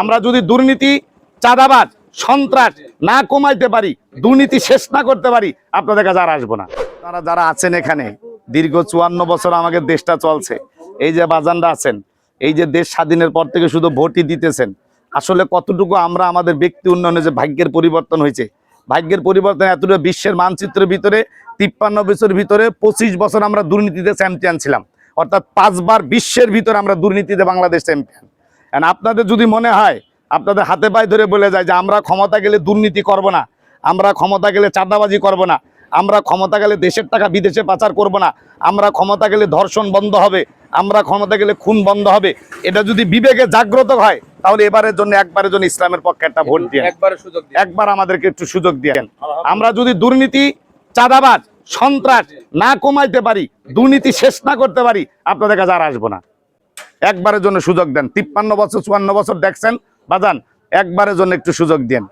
আমরা যদি দুর্নীতি, চাঁদাবাজ, সন্ত্রাস না কমাইতে পারি, দুর্নীতি শেষ না করতে পারি, আপনাদের কাছে আর আসব না। তারা যারা আছেন এখানে, দীর্ঘ চুয়ান্ন বছর আমাদের দেশটা চলছে, এই যে বাজানরা আছেন, এই যে দেশ স্বাধীনের পর থেকে শুধু ভোটই দিতেছেন, আসলে কতটুকু আমরা আমাদের ব্যক্তি উন্নয়নে যে ভাগ্যের পরিবর্তন হয়েছে, ভাগ্যের পরিবর্তন এতটা বিশ্বের মানচিত্রের ভিতরে, তিপ্পান্ন বছরের ভিতরে পঁচিশ বছর আমরা দুর্নীতিতে চ্যাম্পিয়ন ছিলাম, অর্থাৎ পাঁচবার বিশ্বের ভিতরে আমরা দুর্নীতিতে বাংলাদেশ চ্যাম্পিয়ন And আপনাদের যদি মনে হয় আপনাদের হাতে পায়ে ধরে বলে যায় যে আমরা ক্ষমতা গেলে দুর্নীতি করব না আমরা ক্ষমতা গেলে চাঁদাবাজি করব না আমরা ক্ষমতা গেলে দেশের টাকা বিদেশে পাচার করব না আমরা ক্ষমতা গেলে ধর্ষণ বন্ধ হবে আমরা ক্ষমতা গেলে খুন বন্ধ হবে এটা যদি বিবেকে জাগ্রত হয় তাহলে এবারের জন্য একবারের জন্য ইসলামের পক্ষে একটা ভোট দিয়ে একবারে সুযোগ একবার আমাদেরকে একটু সুযোগ দিয়েন আমরা যদি দুর্নীতি চাঁদাবাজ সন্ত্রাস না কমাইতে পারি দুর্নীতি শেষ না করতে পারি আপনাদের কাছে আর আসব না। একবারের জন্য সুযোগ দেন। তিপ্পান্ন বছর, চুয়ান্ন বছর দেখছেন? বাজান, একবারের জন্য একটু সুযোগ দেন।